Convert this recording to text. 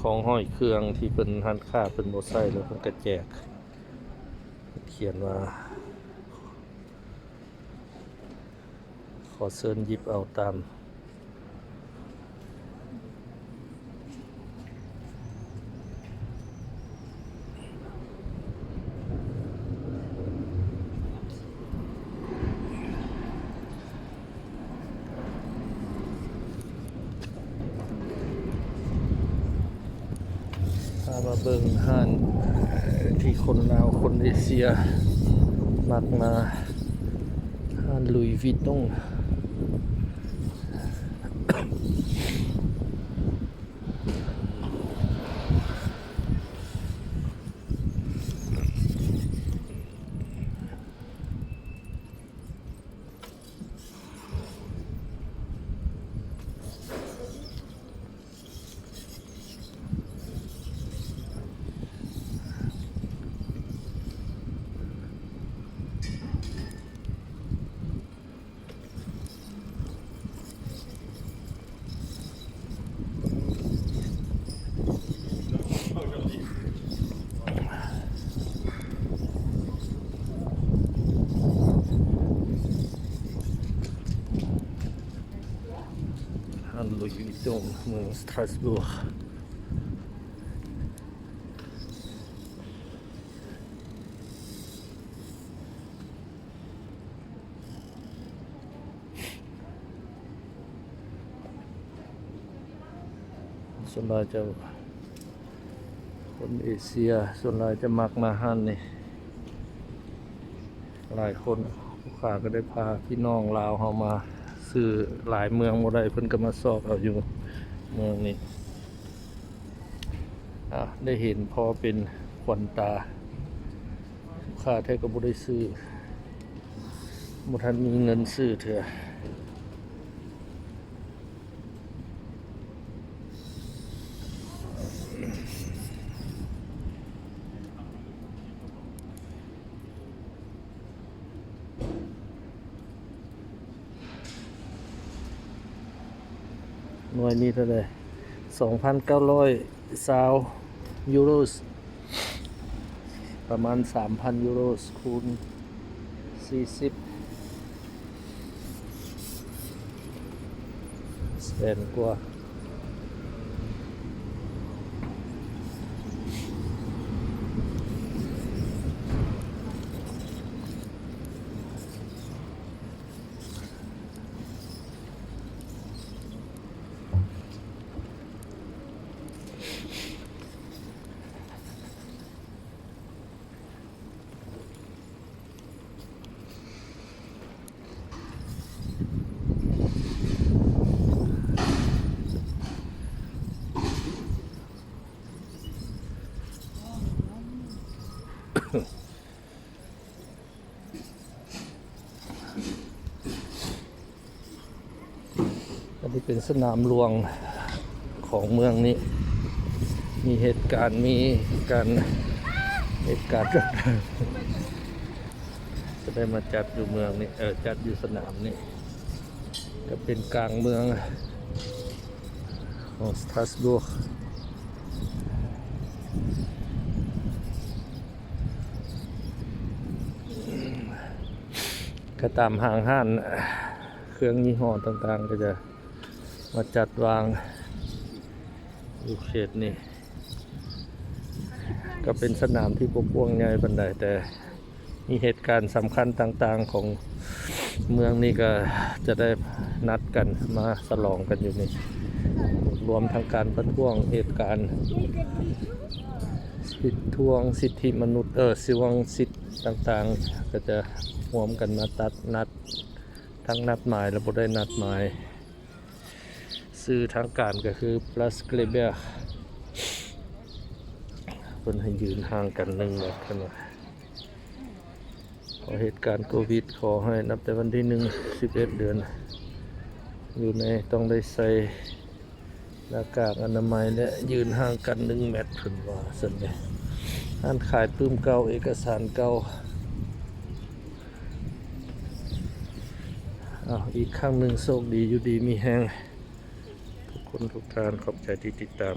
ของห้อยเครื่องที่เป็นหันค่าเป็นโมไซแล้วเพิ่นก็แจก เขียนว่า ขอเชิญยิบเอาตาม พา มาเบิ่งห้านที่คนลาวคนเอเชียมากมาห้านลุยวิตงห้านลุยวิตงเมืองสตราสบูร์กส่วนใหญ่จะคนเอเชียส่วนใหญ่จะมักมาห้านนี่หลายคนลูกค้าก็ได้พาพี่น้องลาวเฮามา ซื้อหลายเมืองบ่ได้เพิ่นก็มาสอบเอาอยู่เมืองนี้อะได้เห็นพอเป็นขวัญตาค่าแท้ก็บ่ได้ซื้อบ่ทันมีเงินซื้อเถอะ หน่วยนี้เท่าไหร่สองพันเก้าร้อยซาวยูโรสประมาณสามพันยูโรสคูณสี่สิบแสนกว่า อันนี้เป็นสนามหลวงของเมืองนี้ มีเหตุการณ์มีการเหตุการณ์จะได้มาจัดอยู่เมืองนี้เออจัดอยู่สนามนี้ก็เป็นกลางเมืองของสตาสบูร์กก็ตามห้างห้านเครื่องยี่ห้อต่างๆก็จะ มาจัดวางอยู่เขตนี้ก็เป็นสนามที่ปกป้องใหญ่บันไดแต่มีเหตุการณ์สำคัญต่างๆของเมืองนี้ก็จะได้นัดกันมาสลองกันอยู่นี่ รวมทั้งการประท้วงเหตุการณ์สิทธิทวงสิทธิมนุษย์เออสิวงสิทธิต่างๆ ก็จะรวมกันมาตัดนัด ทั้งนัดหมายและบ่ได้นัดหมาย ซื้อทางการก็คือ plus g l e b e r เพิ่นให้ยืนห่างกันหนึ่งเมตรกันว่าขอเหตุการณ์โควิด ขอให้นับแต่วันที่หนึ่งสิบเอ็ดเดือน อยู่ในต้องได้ใส่หน้ากากอนามัยและยืนห่างกันหนึ่งเมตรขึ้นว่าสันเลยร้านขายปื้มเก่าเอกสารเก่าอ้าวอีกครั้งหนึ่งโชคดีอยู่ดีมีแห้ง คนทุกท่านขอบใจที่ติดตาม